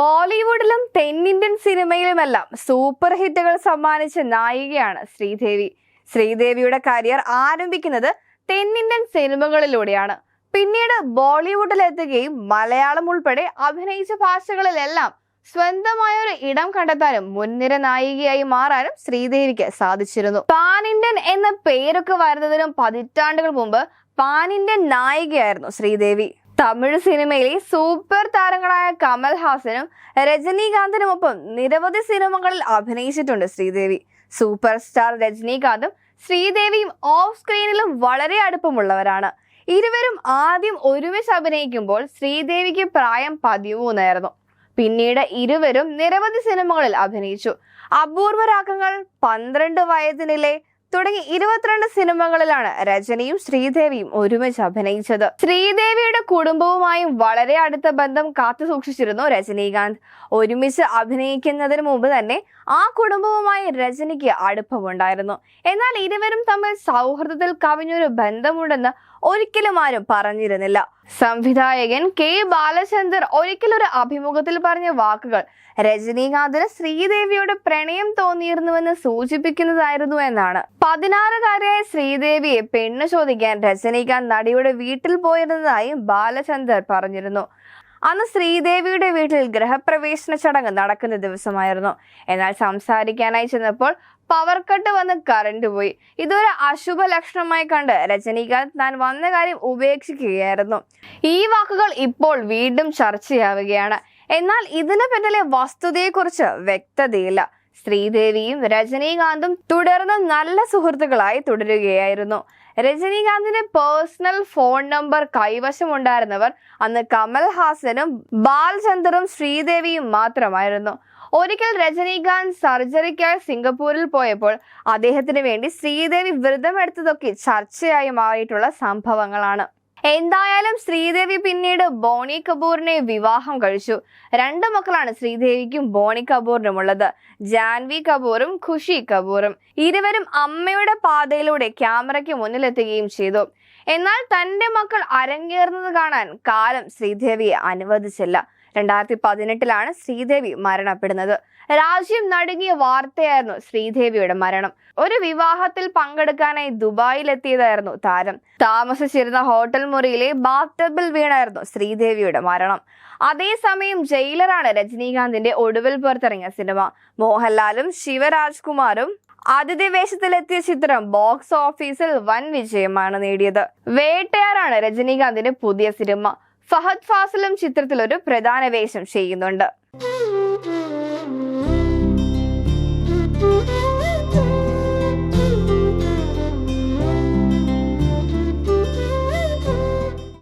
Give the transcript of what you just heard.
ബോളിവുഡിലും തെന്നിന്ത്യൻ സിനിമയിലുമെല്ലാം സൂപ്പർ ഹിറ്റുകൾ സമ്മാനിച്ച നായികയാണ് ശ്രീദേവി. ശ്രീദേവിയുടെ കരിയർ ആരംഭിക്കുന്നത് തെന്നിന്ത്യൻ സിനിമകളിലൂടെയാണ്. പിന്നീട് ബോളിവുഡിലെത്തുകയും മലയാളം ഉൾപ്പെടെ അഭിനയിച്ച ഭാഷകളിലെല്ലാം സ്വന്തമായ ഒരു ഇടം കണ്ടെത്താനും മുൻനിര നായികയായി മാറാനും ശ്രീദേവിക്ക് സാധിച്ചിരുന്നു. പാൻ ഇന്ത്യൻ എന്ന പേരൊക്കെ വരുന്നതിനും പതിറ്റാണ്ടുകൾ മുമ്പ് പാൻ ഇന്ത്യൻ നായികയായിരുന്നു ശ്രീദേവി. തമിഴ് സിനിമയിലെ സൂപ്പർ താരങ്ങളായ കമൽ ഹാസനും രജനീകാന്തിനുമൊപ്പം നിരവധി സിനിമകളിൽ അഭിനയിച്ചിട്ടുണ്ട് ശ്രീദേവി. സൂപ്പർ സ്റ്റാർ രജനീകാന്തും ശ്രീദേവിയും ഓഫ് സ്ക്രീനിലും വളരെ അടുപ്പമുള്ളവരാണ്. ഇരുവരും ആദ്യം ഒരുമിച്ച് അഭിനയിക്കുമ്പോൾ ശ്രീദേവിക്ക് പ്രായം പതിമൂന്നായിരുന്നു. പിന്നീട് ഇരുവരും നിരവധി സിനിമകളിൽ അഭിനയിച്ചു. അപൂർവ രാഗങ്ങൾ പന്ത്രണ്ട് വയതിനിലെ തുടങ്ങി ഇരുപത്തിരണ്ട് സിനിമകളിലാണ് രജനിയും ശ്രീദേവിയും ഒരുമിച്ച് അഭിനയിച്ചത്. ശ്രീദേവിയുടെ കുടുംബവുമായും വളരെ അടുത്ത ബന്ധം കാത്തു സൂക്ഷിച്ചിരുന്നു രജനീകാന്ത്. ഒരുമിച്ച് അഭിനയിക്കുന്നതിന് മുമ്പ് തന്നെ ആ കുടുംബവുമായി രജനിക്ക് അടുപ്പമുണ്ടായിരുന്നു. എന്നാൽ ഇരുവരും തമ്മിൽ സൗഹൃദത്തിൽ കവിഞ്ഞൊരു ബന്ധമുണ്ടെന്ന് ഒരിക്കലും ആരും പറഞ്ഞിരുന്നില്ല. സംവിധായകൻ കെ ബാലചന്ദർ ഒരിക്കലൊരു അഭിമുഖത്തിൽ പറഞ്ഞ വാക്കുകൾ രജനീകാന്തിന് ശ്രീദേവിയോട് പ്രണയം തോന്നിയിരുന്നുവെന്ന് സൂചിപ്പിക്കുന്നതായിരുന്നു എന്നാണ്. പതിനാറുകാരിയായ ശ്രീദേവിയെ പെണ്ണ് ചോദിക്കാൻ രജനീകാന്ത് നടിയുടെ വീട്ടിൽ പോയിരുന്നതായും ബാലചന്ദർ പറഞ്ഞിരുന്നു. അന്ന് ശ്രീദേവിയുടെ വീട്ടിൽ ഗ്രഹപ്രവേശന ചടങ്ങ് നടക്കുന്ന ദിവസമായിരുന്നു. എന്നാൽ സംസാരിക്കാനായി ചെന്നപ്പോൾ പവർ കട്ട് വന്ന് കറണ്ട് പോയി. ഇതൊരു അശുഭ ലക്ഷണമായി കണ്ട് രജനീകാന്ത് താൻ വന്ന കാര്യം ഉപേക്ഷിക്കുകയായിരുന്നു. ഈ വാക്കുകൾ ഇപ്പോൾ വീണ്ടും ചർച്ചയാവുകയാണ്. എന്നാൽ ഇതിന് പിന്നിലെ വസ്തുതയെക്കുറിച്ച് വ്യക്തതയില്ല. ശ്രീദേവിയും രജനീകാന്തും തുടർന്ന് നല്ല സുഹൃത്തുക്കളായി തുടരുകയായിരുന്നു. രജനീകാന്തിന്റെ പേഴ്സണൽ ഫോൺ നമ്പർ കൈവശമുണ്ടായിരുന്നവർ അന്ന് കമൽഹാസനും ബാൽചന്ദറും ശ്രീദേവിയും മാത്രമായിരുന്നു. ഒരിക്കൽ രജനീകാന്ത് സർജറിക്കായി സിംഗപ്പൂരിൽ പോയപ്പോൾ അദ്ദേഹത്തിന് വേണ്ടി ശ്രീദേവി വ്രതമെടുത്തതൊക്കെ ചർച്ചയായി മാറിയിട്ടുള്ള സംഭവങ്ങളാണ്. എന്തായാലും ശ്രീദേവി പിന്നീട് ബോണി കപൂറിനെ വിവാഹം കഴിച്ചു. രണ്ട് മക്കളാണ് ശ്രീദേവിക്കും ബോണി കപൂറിനും ഉള്ളത് ജാൻവി കപൂറും ഖുഷി കപൂറും. ഇരുവരും അമ്മയുടെ പാതയിലൂടെ ക്യാമറയ്ക്ക് മുന്നിലെത്തുകയും ചെയ്തു. എന്നാൽ തന്റെ മക്കൾ അരങ്ങേറുന്നത് കാണാൻ കാലം ശ്രീദേവിയെ അനുവദിച്ചില്ല. രണ്ടായിരത്തി പതിനെട്ടിലാണ് ശ്രീദേവി മരണപ്പെടുന്നത്. രാജ്യം നടുങ്ങിയ വാർത്തയായിരുന്നു ശ്രീദേവിയുടെ മരണം. ഒരു വിവാഹത്തിൽ പങ്കെടുക്കാനായി ദുബായിലെത്തിയതായിരുന്നു താരം. താമസിച്ചിരുന്ന ഹോട്ടൽ മുറിയിലെ ബാത്തബിൽ വീണായിരുന്നു ശ്രീദേവിയുടെ മരണം. അതേസമയം ജയിലറാണ് രജനീകാന്തിന്റെ ഒടുവിൽ പുറത്തിറങ്ങിയ സിനിമ. മോഹൻലാലും ശിവരാജ്കുമാറും അതിഥി വേഷത്തിലെത്തിയ ചിത്രം ബോക്സ് ഓഫീസിൽ വൻ വിജയമാണ് നേടിയത്. വേട്ടയാറാണ് രജനീകാന്തിന്റെ പുതിയ സിനിമ. ഫഹദ് ഫാസിലും ചിത്രത്തിൽ ഒരു പ്രധാന വേഷം ചെയ്യുന്നുണ്ട്.